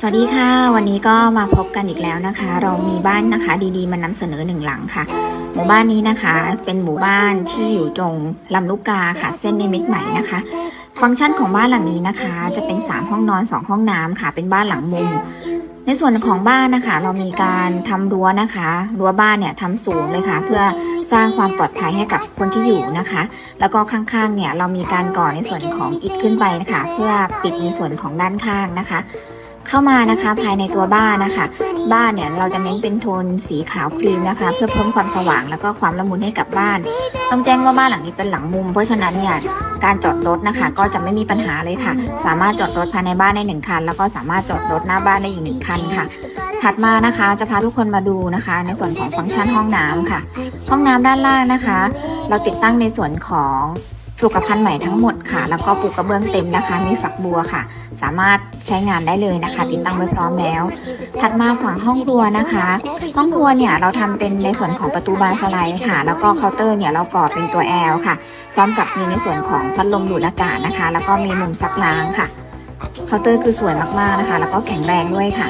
สวัสดีค่ะ วันนี้ก็มาพบกันอีกแล้วนะคะ เรามีบ้านนะคะ ดีๆ มานำเสนอหนึ่งหลังค่ะ หมู่บ้านนี้นะคะ เป็นหมู่บ้านที่อยู่ตรงลำลูกกาค่ะ เส้นนิมิตรใหม่นะคะ ฟังก์ชันของบ้านหลังนี้นะคะ จะเป็น 3 ห้องนอน 2 ห้องน้ำค่ะ เป็นบ้านหลังมุม ในส่วนของบ้านนะคะ เรามีการทำรั้วนะคะ รั้วบ้านเนี่ยทำสูงเลยค่ะ เพื่อสร้างความปลอดภัยให้กับคนที่อยู่นะคะ แล้วก็ข้างๆเนี่ยเรามีการก่อในส่วนของอิฐขึ้นไปนะคะ เพื่อปิดในส่วนของด้านข้างนะคะ เข้ามานะคะภายในตัวบ้านนะคะ บ้านเนี่ยเราจะเน้นเป็นโทนสีขาวครีมนะคะ เพื่อเพิ่มความสว่างแล้วก็ความละมุนให้กับบ้าน ต้องแจ้งว่าบ้านหลังนี้เป็นหลังมุม เพราะฉะนั้นเนี่ยการจอดรถนะคะ ก็จะไม่มีปัญหาเลยค่ะ สามารถจอดรถภายในบ้านได้หนึ่งคัน แล้วก็สามารถจอดรถหน้าบ้านได้อีกหนึ่งคันค่ะ ถัดมานะคะจะพาทุกคนมาดูนะคะ ในส่วนของฟังก์ชันห้องน้ำค่ะ ห้องน้ำด้านล่างนะคะ เราติดตั้งในส่วนของ ปลูกกระพันใหม่ทั้งหมดค่ะ แล้วก็ปลูกกระเบื้องเต็มนะคะ มีฝักบัวค่ะ สามารถใช้งานได้เลยนะคะ ติดตั้งไว้พร้อมแล้ว ถัดมาฝั่งห้องครัวนะคะ ห้องครัวเนี่ยเราทำเป็นในส่วนของประตูบานสไลด์ค่ะ แล้วก็เคาน์เตอร์เนี่ยเราก่อเป็นตัว L ค่ะ พร้อมกับมีในส่วนของพัดลมดูดอากาศนะคะ แล้วก็มีมุมซักล้างค่ะ เคาน์เตอร์คือสวยมากๆนะคะ แล้วก็แข็งแรงด้วยค่ะ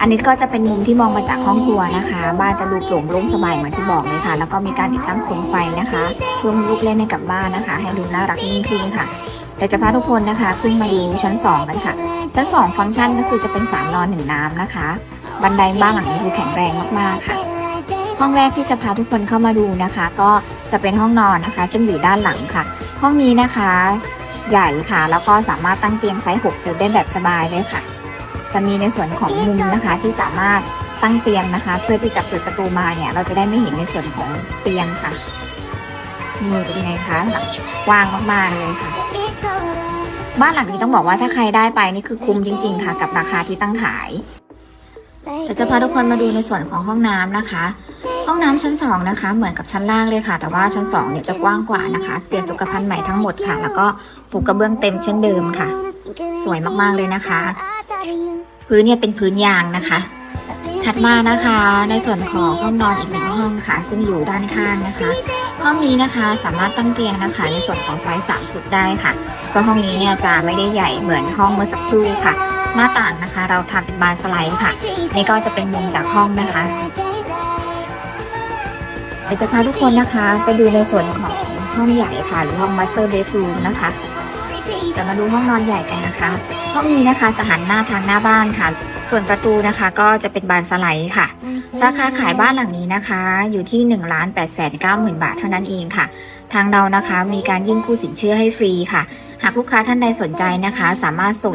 อันนี้ก็จะเป็นมุมที่มองมาจากห้องครัวนะคะ บ้านจะดูโปร่งโล่งสบายเหมือนที่บอกเลยค่ะ แล้วก็มีการติดตั้งโคมไฟนะคะ เพิ่มลูกเล่นให้กับบ้านนะคะ ให้ดูน่ารักยิ่งขึ้นค่ะเดี๋ยวจะพาทุกคนนะคะ ขึ้นมาดูชั้น 2 กันค่ะ ชั้น 2 ฟังก์ชันก็คือจะเป็น 3 นอนหนึ่งน้ำนะคะ บันไดบ้านหลังนี้คือแข็งแรงมากๆค่ะ ห้องแรกที่จะพาทุกคนเข้ามาดูนะคะ ก็จะเป็นห้องนอนนะคะ ซึ่งอยู่ด้านหลังค่ะ ห้องนี้นะคะ ใหญ่ค่ะ แล้วก็สามารถตั้งเตียงไซส์6ฟุตได้แบบสบายเลยค่ะ จะมีในส่วนของมุมนะคะที่สามารถตั้งเตียงนะคะ เพื่อที่จะเปิดประตูมาเนี่ย เราจะได้ไม่เห็นในส่วนของเตียงค่ะนี่เป็นยังไงคะหลังกว้างมากๆเลยค่ะ บ้านหลังนี้ต้องบอกว่าถ้าใครได้ไปนี่คือคุ้มจริง ๆ ค่ะ กับราคาที่ตั้งขายเดี๋ยวจะพาทุกคนมาดูในส่วนของห้องน้ำนะคะ ห้องน้ำชั้น 2 นะคะ เหมือนกับชั้นล่างเลยค่ะ แต่ว่าชั้น2เนี่ยจะกว้างกว่านะคะ เปลี่ยนสุขภัณฑ์ใหม่ทั้งหมดค่ะ แล้วก็ปูกระเบื้องเต็มเช่นเดิมค่ะ สวยมากๆเลยนะคะ พื้นเนี่ยเป็นพื้นยางนะคะ ถัดมานะคะในส่วนของห้องนอนอีกหนึ่งห้องค่ะ ซึ่งอยู่ด้านข้างนะคะ ห้องนี้นะคะสามารถตั้งเตียงนะคะ ในส่วนของไซส์3ฟุตได้ค่ะเพราะห้องนี้เนี่ยจะไม่ได้ใหญ่เหมือนห้องเมื่อสักครู่ค่ะ หน้าต่างนะคะ เราทำเป็นบานสไลด์ค่ะ นี่ก็จะเป็นมุมจากห้องนะคะเดี๋ยวจะพาทุกคนนะคะ ไปดูในส่วนของห้องใหญ่ค่ะ หรือห้อง master bedroom นะคะ จะมาดูห้องนอนใหญ่กันนะคะ ห้องนี้นะคะจะหันหน้าทางหน้าบ้านค่ะ ส่วนประตูนะคะก็จะเป็นบานสไลด์ค่ะ ราคาขายบ้านหลังนี้นะคะ อยู่ที่1 8 9 0 0 0 0บาทเท่านั้นเองค่ะ ทางเรานะคะมีการยื่นกู้สินเชื่อให้ฟรีค่ะ หากลูกค้าท่านใดสนใจนะคะ สามารถส่ง